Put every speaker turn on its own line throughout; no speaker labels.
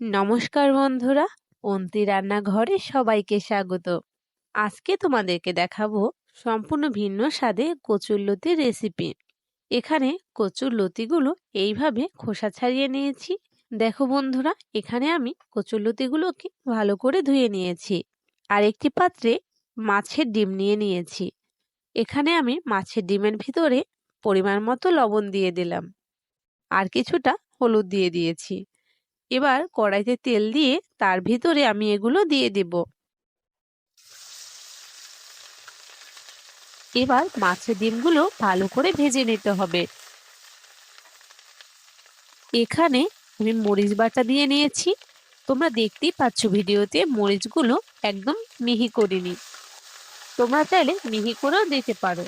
নমস্কার বন্ধুরা, অন্তি রান্নাঘরে সবাইকে স্বাগত। আজকে তোমাদেরকে দেখাবো সম্পূর্ণ ভিন্ন স্বাদে কচুরলতির রেসিপি এখানে কচুর লতিগুলো এইভাবে খোসা ছাড়িয়ে নিয়েছি। দেখো বন্ধুরা, এখানে আমি কচুর লতিগুলোকে ভালো করে ধুয়ে নিয়েছি। আর একটি পাত্রে মাছের ডিম নিয়ে নিয়েছি। এখানে আমি মাছের ডিমের ভিতরে পরিমাণ মতো লবণ দিয়ে দিলাম। আর কিছুটা হলুদ দিয়ে দিয়েছি। এবার কড়াইতে তেল দিয়ে তার ভিতরে আমি এগুলো দিয়ে দেব। এবার মাছের ডিমগুলো ভালো করে ভেজে নিতে হবে। এখানে আমি মরিচ বাটা দিয়ে নিয়েছি। তোমরা দেখতেই পাচ্ছ ভিডিওতে মরিচগুলো একদম মিহি করিনি তোমরা চাইলে মিহি করেও দিতে পারো।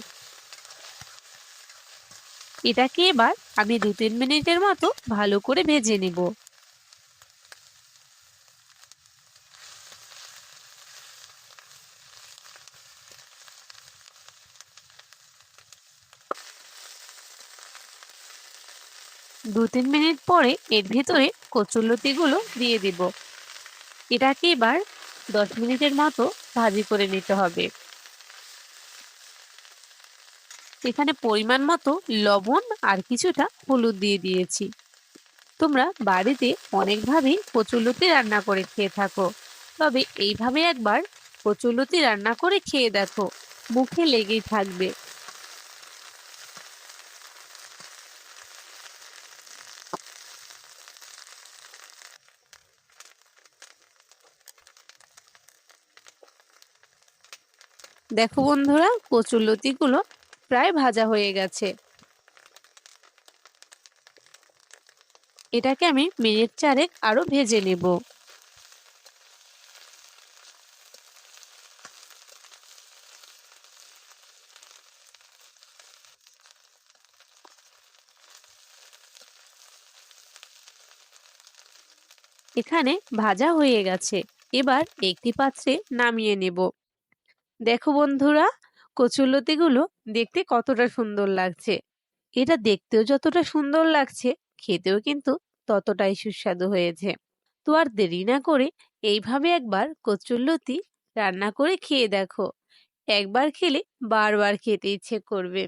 এটাকে এবার আমি দু তিন মিনিটের মতো ভালো করে ভেজে নেব। দু তিন মিনিট পরে এর ভিতরে কচুরলতিগুলো দিয়ে দিব। এটাকে এবার দশ মিনিটের মতো ভাজি করে নিতে হবে। এখানে পরিমাণ মতো লবণ আর কিছুটা হলুদ দিয়ে দিয়েছি। তোমরা বাড়িতে অনেকভাবেই কচুরলতি রান্না করে খেয়ে থাকো। তবে এইভাবে একবার কচুরলতি রান্না করে খেয়ে দেখো। মুখে লেগেই থাকবে। দেখো বন্ধুরা, কচুর লতিগুলো প্রায় ভাজা হয়ে গেছে। এটাকে আমি মিনিট চারেক আরও ভেজে নেব। এখানে ভাজা হয়ে গেছে। এবার একটি পাত্রে নামিয়ে নেব। দেখো বন্ধুরা, কচুরলতিগুলো দেখতে কতটা সুন্দর লাগছে। এটা দেখতেও যতটা সুন্দর লাগছে, খেতেও কিন্তু ততটাই সুস্বাদু হয়েছে। তো আর দেরি না করে এইভাবে একবার কচুরলতি রান্না করে খেয়ে দেখো। একবার খেলে বারবার খেতে ইচ্ছে করবে।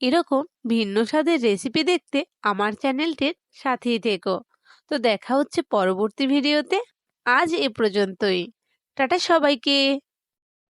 এরকম ভিন্ন স্বাদের রেসিপি দেখতে আমার চ্যানেলটির সাথেই থেকো। তো দেখা হচ্ছে পরবর্তী ভিডিওতে। আজ এ পর্যন্তই। টাটা সবাইকে।